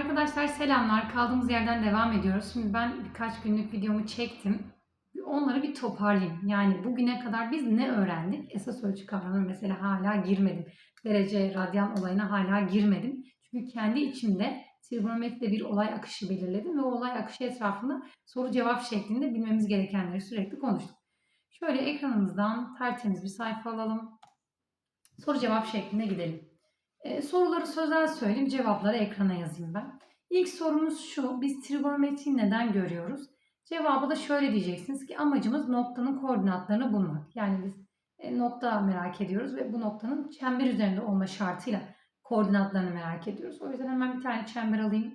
Arkadaşlar selamlar. Kaldığımız yerden devam ediyoruz. Şimdi ben birkaç günlük videomu çektim. Onları bir toparlayayım. Yani bugüne kadar biz ne öğrendik? Esas ölçü kavramına mesela hala girmedim. Derece, radyan olayına hala girmedim. Çünkü kendi içimde trigonometride bir olay akışı belirledim ve o olay akışı etrafında soru cevap şeklinde bilmemiz gerekenleri sürekli konuştuk. Şöyle ekranımızdan tertemiz bir sayfa alalım. Soru cevap şeklinde gidelim. Ee, soruları sözel söyleyeyim, cevapları ekrana yazayım ben. İlk sorumuz şu, biz trigonometriyi neden görüyoruz? Cevabı da şöyle diyeceksiniz ki amacımız noktanın koordinatlarını bulmak. Yani biz e, nokta merak ediyoruz ve bu noktanın çember üzerinde olma şartıyla koordinatlarını merak ediyoruz. O yüzden hemen bir tane çember alayım.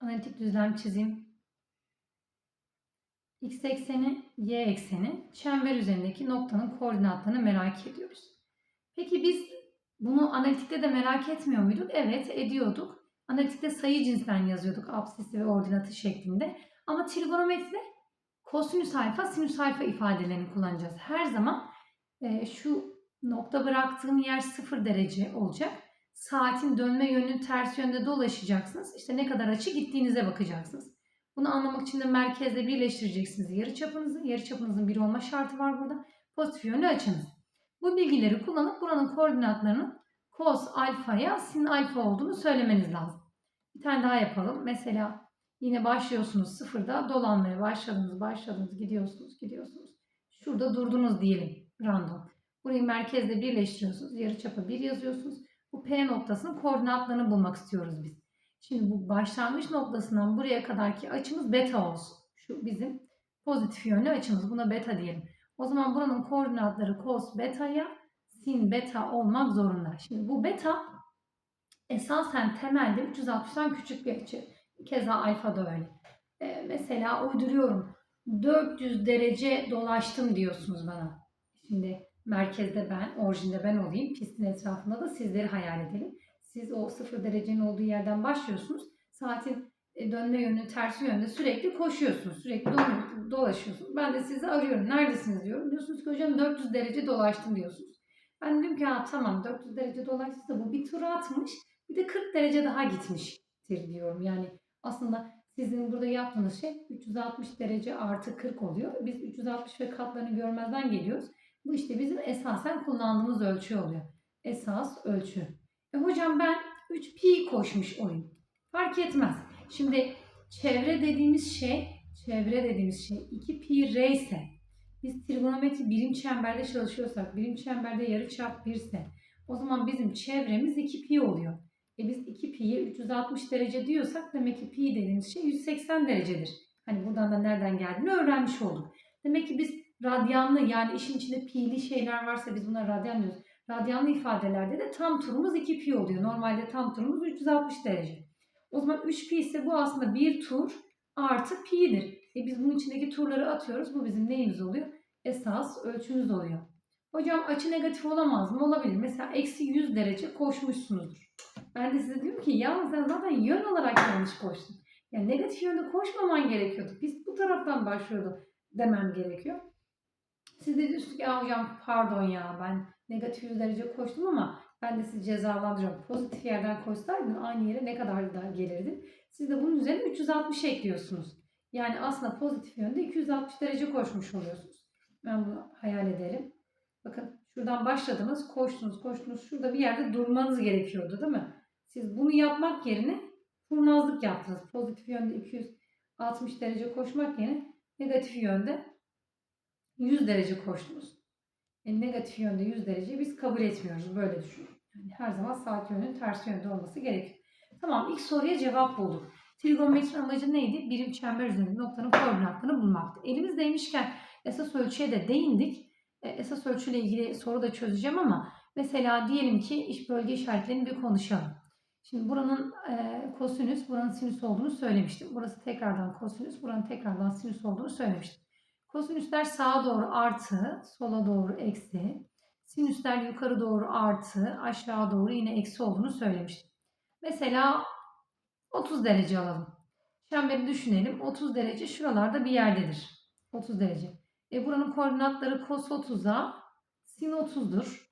Analitik düzlem çizeyim. X ekseni, Y ekseni, çember üzerindeki noktanın koordinatlarını merak ediyoruz. Peki biz bunu analitikte de merak etmiyor muyduk? Evet ediyorduk. Analitikte sayı cinsinden yazıyorduk absisi ve ordinatı şeklinde. Ama trigonometride kosinüs alfa, sinüs alfa ifadelerini kullanacağız. Her zaman e, şu nokta bıraktığım yer 0 derece olacak. Saatin dönme yönünün ters yönde dolaşacaksınız. İşte ne kadar açı gittiğinize bakacaksınız. Bunu anlamak için de merkezle birleştireceksiniz yarıçapınızı. Yarıçapınızın 1 olma şartı var burada. Pozitif yönlü açınız. Bu bilgileri kullanıp buranın koordinatlarının cos alfaya sin alfa olduğunu söylemeniz lazım. Bir tane daha yapalım. Mesela yine başlıyorsunuz sıfırda dolanmaya başladınız, başladınız, gidiyorsunuz, gidiyorsunuz. Şurada durdunuz diyelim random. Burayı merkezle birleştiriyorsunuz. Yarıçapı 1 yazıyorsunuz. Bu P noktasının koordinatlarını bulmak istiyoruz biz. Şimdi bu başlangıç noktasından buraya kadarki açımız beta olsun. Şu bizim pozitif yönlü açımız. Buna beta diyelim. O zaman buranın koordinatları cos beta'ya sin beta olmak zorunda. Şimdi bu beta esasen temelde 360'tan küçük bir açı. Keza alfa da öyle. Ee, mesela uyduruyorum. 400 derece dolaştım diyorsunuz bana. Şimdi merkezde ben, orijinde ben olayım. Pistin etrafında da sizleri hayal edelim. Siz o 0 derecenin olduğu yerden başlıyorsunuz. Saatin e, dönme yönü tersi yönde sürekli koşuyorsunuz. Sürekli do- dolaşıyorsunuz. Ben de sizi arıyorum. Neredesiniz diyorum. Diyorsunuz ki hocam 400 derece dolaştım diyorsunuz. Ben dedim ki ha, tamam 400 derece dolaştıysa bu bir tur atmış. Bir de 40 derece daha gitmiştir diyorum. Yani aslında sizin burada yaptığınız şey 360 derece artı 40 oluyor. Biz 360 ve katlarını görmezden geliyoruz. Bu işte bizim esasen kullandığımız ölçü oluyor. Esas ölçü. E hocam ben 3 pi koşmuş olayım. Fark etmez. Şimdi çevre dediğimiz şey, çevre dediğimiz şey 2 pi r ise biz trigonometri birim çemberde çalışıyorsak, birim çemberde yarıçap 1 ise o zaman bizim çevremiz 2 pi oluyor. E biz 2 pi'ye 360 derece diyorsak demek ki pi dediğimiz şey 180 derecedir. Hani buradan da nereden geldiğini öğrenmiş olduk. Demek ki biz radyanlı yani işin içinde pi'li şeyler varsa biz buna radyan diyoruz. Radyanlı ifadelerde de tam turumuz 2 pi oluyor. Normalde tam turumuz 360 derece. O zaman 3 pi ise bu aslında bir tur artı pi'dir. E biz bunun içindeki turları atıyoruz. Bu bizim neyimiz oluyor? Esas ölçümüz oluyor. Hocam açı negatif olamaz mı? Olabilir. Mesela eksi 100 derece koşmuşsunuzdur. Ben de size diyorum ki ya sen zaten yön olarak yanlış koştun. Yani negatif yönde koşmaman gerekiyordu. Biz bu taraftan başlıyordu demem gerekiyor. Siz de diyorsunuz ki ya hocam pardon ya ben negatif 100 derece koştum ama ben de sizi cezalandırıyorum. Pozitif yerden koşsaydın aynı yere ne kadar daha gelirdin. Siz de bunun üzerine 360 ekliyorsunuz. Yani aslında pozitif yönde 260 derece koşmuş oluyorsunuz. Ben bunu hayal edelim. Bakın şuradan başladınız, koştunuz, koştunuz. Şurada bir yerde durmanız gerekiyordu değil mi? Siz bunu yapmak yerine kurnazlık yaptınız. Pozitif yönde 260 derece koşmak yerine negatif yönde 100 derece koştunuz. E, negatif yönde 100 derece biz kabul etmiyoruz. Böyle düşünün. Yani her zaman saat yönünün ters yönde olması gerekiyor. Tamam ilk soruya cevap bulduk. Trigonometri amacı neydi? Birim çember üzerinde noktanın koordinatlarını bulmaktı. Elimizdeymişken esas ölçüye de değindik. E, esas ölçüyle ilgili soru da çözeceğim ama mesela diyelim ki iş bölge işaretlerini bir konuşalım. Şimdi buranın e, kosinüs, buranın sinüs olduğunu söylemiştim. Burası tekrardan kosinüs, buranın tekrardan sinüs olduğunu söylemiştim. Kosinüsler sağa doğru artı, sola doğru eksi. Sinüsler yukarı doğru artı, aşağı doğru yine eksi olduğunu söylemiştim. Mesela 30 derece alalım. Çemberi düşünelim. 30 derece şuralarda bir yerdedir. 30 derece. E buranın koordinatları cos 30'a sin 30'dur.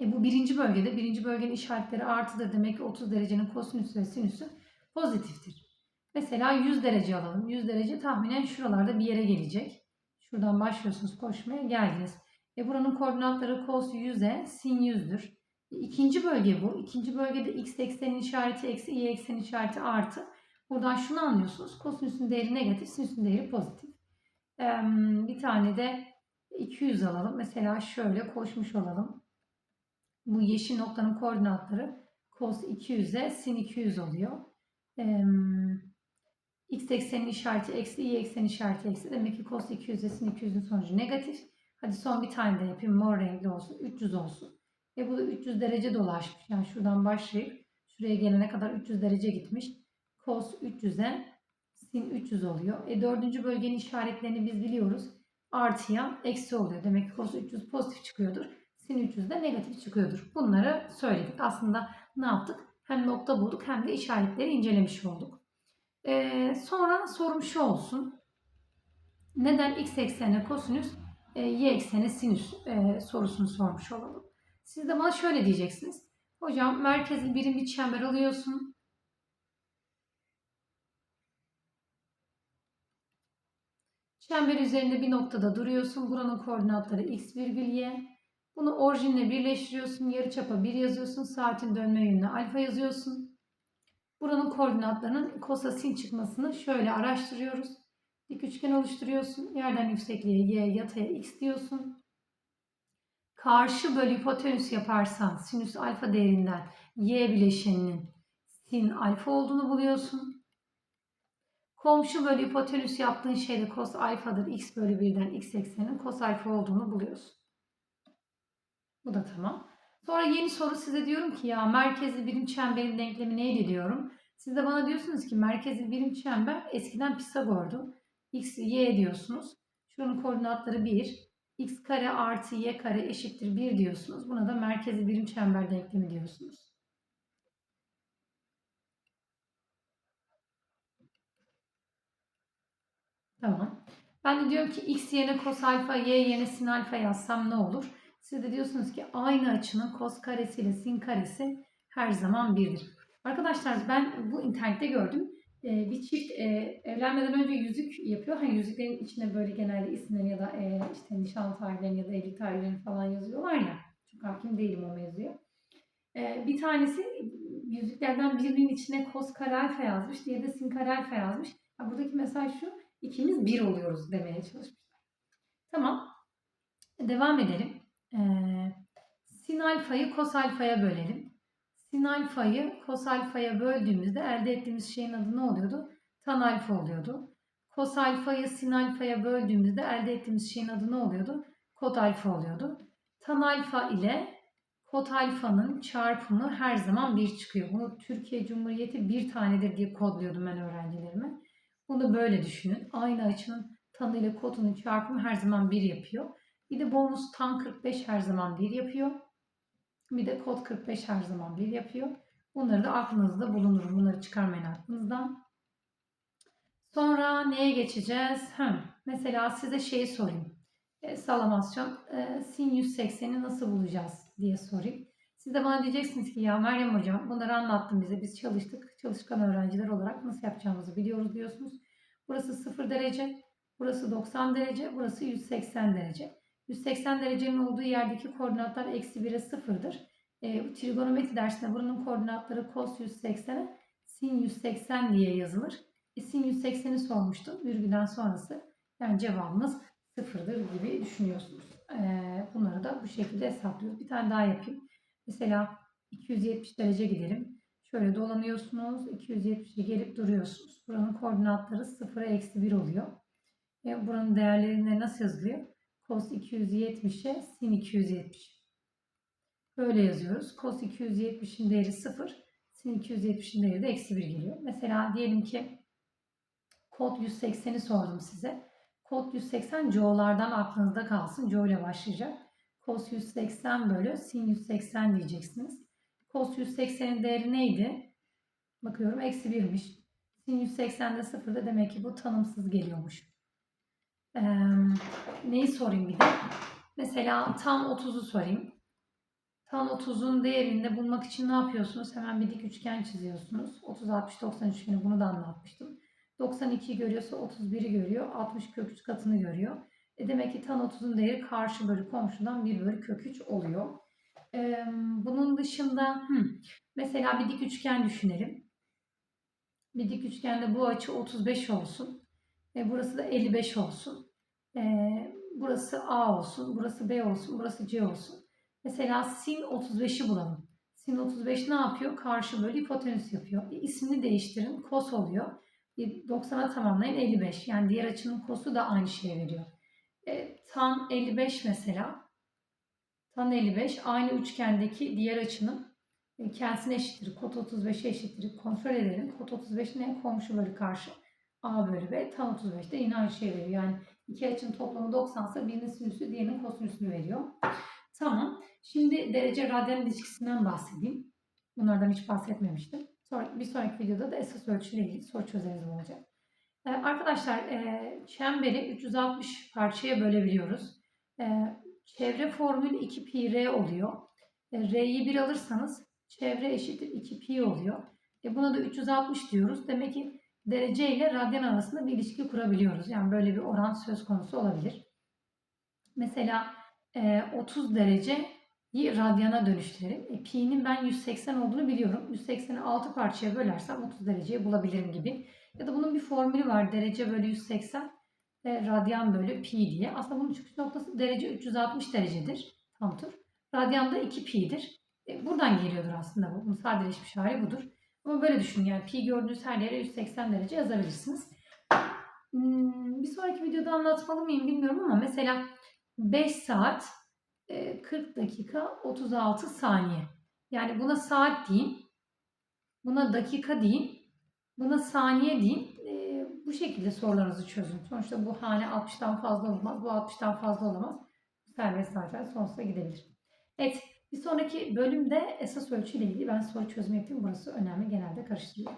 E bu birinci bölgede. Birinci bölgenin işaretleri artıdır. Demek ki 30 derecenin kosinüsü ve sinüsü pozitiftir. Mesela 100 derece alalım. 100 derece tahminen şuralarda bir yere gelecek. Şuradan başlıyorsunuz koşmaya geldiniz. E buranın koordinatları cos 100'e sin 100'dür. E, İkinci bölge bu. İkinci bölgede x eksenin işareti eksi, y eksenin işareti artı. Buradan şunu anlıyorsunuz. Kosinüsün değeri negatif, sinüsün değeri pozitif. Ee, bir tane de 200 alalım. Mesela şöyle koşmuş olalım. Bu yeşil noktanın koordinatları cos 200'e sin 200 oluyor. Ee, x eksenin işareti eksi, y eksenin işareti eksi. Demek ki cos 200'e sin 200'ün sonucu negatif. Hadi son bir tane de yapayım. Mor renkli olsun. 300 olsun. Ve bu da 300 derece dolaşmış. Yani şuradan başlayıp şuraya gelene kadar 300 derece gitmiş. Cos 300'e sin 300 oluyor. E dördüncü bölgenin işaretlerini biz biliyoruz. Artıya eksi oluyor. Demek ki cos 300 pozitif çıkıyordur. Sin 300 de negatif çıkıyordur. Bunları söyledik. Aslında ne yaptık? Hem nokta bulduk hem de işaretleri incelemiş olduk. Ee, sonra sorum şu olsun. Neden x ekseni kosinüs, e, y ekseni sinüs e, sorusunu sormuş olalım. Siz de bana şöyle diyeceksiniz. Hocam merkezli birim bir çember alıyorsun. Çember üzerinde bir noktada duruyorsun. Buranın koordinatları x virgül y. Bunu orijinle birleştiriyorsun. Yarıçapa 1 yazıyorsun. Saatin dönme yönüne alfa yazıyorsun. Buranın koordinatlarının kosasin çıkmasını şöyle araştırıyoruz. Dik üçgen oluşturuyorsun. Yerden yüksekliğe y, yataya x diyorsun. Karşı bölü hipotenüs yaparsan sinüs alfa değerinden y bileşeninin sin alfa olduğunu buluyorsun. Komşu bölü hipotenüs yaptığın şeyde cos alfadır. x bölü 1'den x eksenin cos alfa olduğunu buluyorsun. Bu da tamam. Sonra yeni soru size diyorum ki ya merkezli birim çemberin denklemi neydi diyorum. Siz de bana diyorsunuz ki merkezli birim çember eskiden Pisagor'du. x, y diyorsunuz. Şunun koordinatları 1. x kare artı y kare eşittir 1 diyorsunuz. Buna da merkezli birim çember denklemi diyorsunuz. Tamam. Ben de diyorum ki x yerine cos alfa, y yerine sin alfa yazsam ne olur? Siz de diyorsunuz ki aynı açının cos karesi ile sin karesi her zaman birdir. Arkadaşlar ben bu internette gördüm. Ee, bir çift e, evlenmeden önce yüzük yapıyor. Hani yüzüklerin içine böyle genelde isimlerini ya da e, işte nişan tarihlerini ya da evlilik tarihlerini falan yazıyorlar ya. Çok hakim değilim o mevzuya. Ee, bir tanesi yüzüklerden birinin içine cos kare alfa yazmış. Diğeri de sin kare alfa yazmış. Ya buradaki mesaj şu. ikimiz bir oluyoruz demeye çalışmışlar. Tamam. Devam edelim. Ee, sin alfayı cos alfaya bölelim. Sin alfayı cos alfaya böldüğümüzde elde ettiğimiz şeyin adı ne oluyordu? Tan alfa oluyordu. Cos alfayı sin alfaya böldüğümüzde elde ettiğimiz şeyin adı ne oluyordu? Kot alfa oluyordu. Tan alfa ile kot alfanın çarpımı her zaman 1 çıkıyor. Bunu Türkiye Cumhuriyeti bir tanedir diye kodluyordum ben öğrencilerime. Bunu böyle düşünün. Aynı açının tanı ile kotunun çarpımı her zaman 1 yapıyor. Bir de bonus tan 45 her zaman 1 yapıyor. Bir de kod 45 her zaman 1 yapıyor. Bunları da aklınızda bulunur. Bunları çıkarmayın aklınızdan. Sonra neye geçeceğiz? Hem, mesela size şeyi sorayım. E, salamasyon e, sin 180'i nasıl bulacağız diye sorayım. Siz de bana diyeceksiniz ki ya Meryem hocam bunları anlattın bize. Biz çalıştık. Çalışkan öğrenciler olarak nasıl yapacağımızı biliyoruz diyorsunuz. Burası 0 derece. Burası 90 derece. Burası 180 derece. 180 derecenin olduğu yerdeki koordinatlar eksi 1'e 0'dır. E, trigonometri dersinde buranın koordinatları cos 180'e sin 180 diye yazılır. E, sin 180'i sormuştum. Virgülden sonrası. Yani cevabımız sıfırdır gibi düşünüyorsunuz. E, bunları da bu şekilde hesaplıyoruz. Bir tane daha yapayım. Mesela 270 derece gidelim. Şöyle dolanıyorsunuz. 270'e gelip duruyorsunuz. Buranın koordinatları 0'a eksi 1 oluyor. E, buranın değerlerine nasıl yazılıyor? Cos 270'e sin 270. Böyle yazıyoruz. Cos 270'in değeri 0. Sin 270'in değeri de eksi 1 geliyor. Mesela diyelim ki kod 180'i sordum size. Kod 180 Joe'lardan aklınızda kalsın. Joe ile başlayacak. Cos 180 bölü sin 180 diyeceksiniz. Cos 180'in değeri neydi? Bakıyorum eksi 1'miş. Sin 180'de 0'da demek ki bu tanımsız geliyormuş. Ee, neyi sorayım bir de? Mesela tam 30'u sorayım. tan 30'un değerini de bulmak için ne yapıyorsunuz? Hemen bir dik üçgen çiziyorsunuz. 30 60 90 üçgeni bunu da anlatmıştım. 92 görüyorsa 31'i görüyor. 60 kök 3 katını görüyor. E demek ki tan 30'un değeri karşı bölü komşudan 1 bölü kök 3 oluyor. Ee, bunun dışında hı, mesela bir dik üçgen düşünelim. Bir dik üçgende bu açı 35 olsun. E, burası da 55 olsun. E, burası A olsun, burası B olsun, burası C olsun. Mesela sin 35'i bulalım. Sin 35 ne yapıyor? Karşı bölü hipotenüs yapıyor. E, ismini değiştirin. Kos oluyor. E, 90'a tamamlayın 55. Yani diğer açının kosu da aynı şeye veriyor. E, tan 55 mesela. Tan 55 aynı üçgendeki diğer açının e, kendisine eşittir. Kot 35'e eşittir. Kontrol edelim. Kot 35 ne? Komşu bölü karşı. A bölü B. Tan 35 de yine aynı şey veriyor. Yani iki açının toplamı 90 ise birinin sinüsü diğerinin kosinüsünü veriyor. Tamam. Şimdi derece radyan ilişkisinden bahsedeyim. Bunlardan hiç bahsetmemiştim. Sonra, bir sonraki videoda da esas ölçüyle ilgili soru çözerimiz olacak. Ee, arkadaşlar e, çemberi 360 parçaya bölebiliyoruz. E, çevre formülü 2 pi r oluyor. E, r'yi 1 alırsanız çevre eşittir 2 pi oluyor. E, buna da 360 diyoruz. Demek ki derece ile radyan arasında bir ilişki kurabiliyoruz. Yani böyle bir oran söz konusu olabilir. Mesela e, 30 dereceyi radyana dönüştürelim. E, pi'nin ben 180 olduğunu biliyorum. 180'i 6 parçaya bölersem 30 dereceyi bulabilirim gibi. Ya da bunun bir formülü var. Derece bölü 180 e, radyan bölü pi diye. Aslında bunun çıkış noktası derece 360 derecedir. Tam tur. Radyan da 2 pi'dir. E, buradan geliyordur aslında bu. Bunun sadeleşmiş hali budur. Ama böyle düşünün yani pi gördüğünüz her yere 180 derece yazabilirsiniz. Hmm, bir sonraki videoda anlatmalı mıyım bilmiyorum ama mesela 5 saat e, 40 dakika 36 saniye. Yani buna saat deyin. Buna dakika deyin. Buna saniye deyin. E, bu şekilde sorularınızı çözün. Sonuçta bu hane 60'tan fazla olmaz. Bu 60'tan fazla olamaz. Serbest zaten sonsuza gidebilir. Evet. Bir sonraki bölümde esas ölçüyle ilgili ben soru çözümü yapayım. Burası önemli. Genelde karıştırılıyor.